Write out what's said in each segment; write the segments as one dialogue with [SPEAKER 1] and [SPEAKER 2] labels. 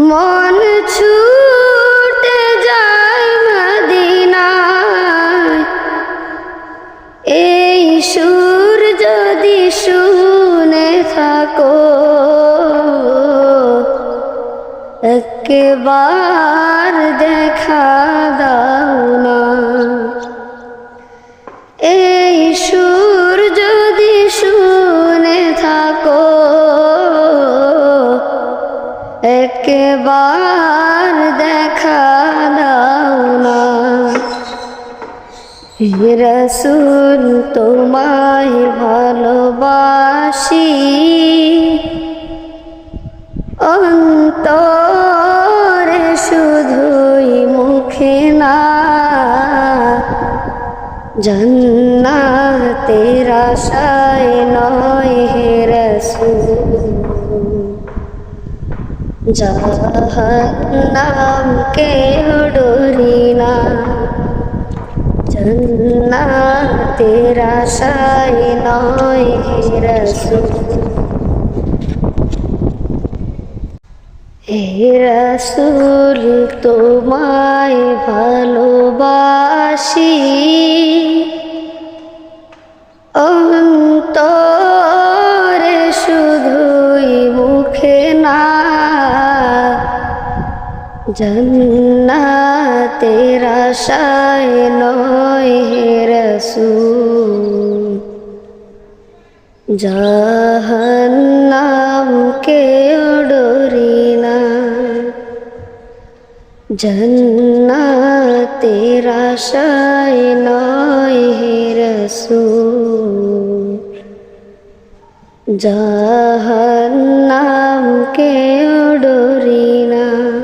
[SPEAKER 1] মন ছুটে যায় মদিনায়। এই সুর যদি শুনে থাকো একবার দেখা একবার দেখা দাও না। রসুল, তোমায় ভালোবাসি। অন্তরে শুধুই মুখে না। জন্নাতের আশায় নয় হে জাহান্নাম কে ডরি না জন্নাতের আশায় নয় হে রসুল। হে রসুল তোমায় ভালোবাসি। জন্নাতের আশায় নয় হে রসুল। জাহান্নাম কে ডরি না। জন্নাতের আশায় নয় হে রসুল। জাহান্নাম কে ডরি না।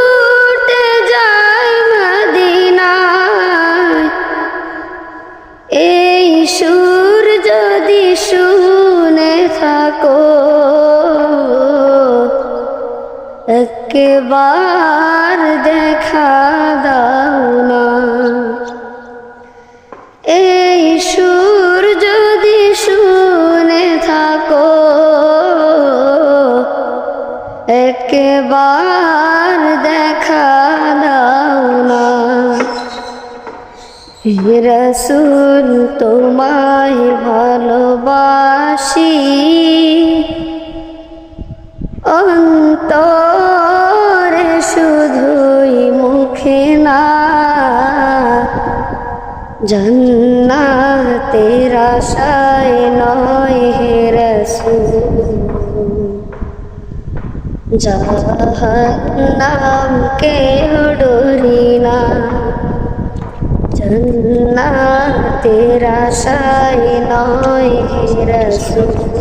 [SPEAKER 1] একবার দেখা দাও না। এই সুর যদি শুনে থাকো, একবার দেখা দাও না। রসুল, তোমায় ভালোবাসি মুখে না। জন্নাতের আশায় নয় হে রসুল। জাহান্নাম কে ডরি না। জন্নাতের আশায় নয় হে রসুল।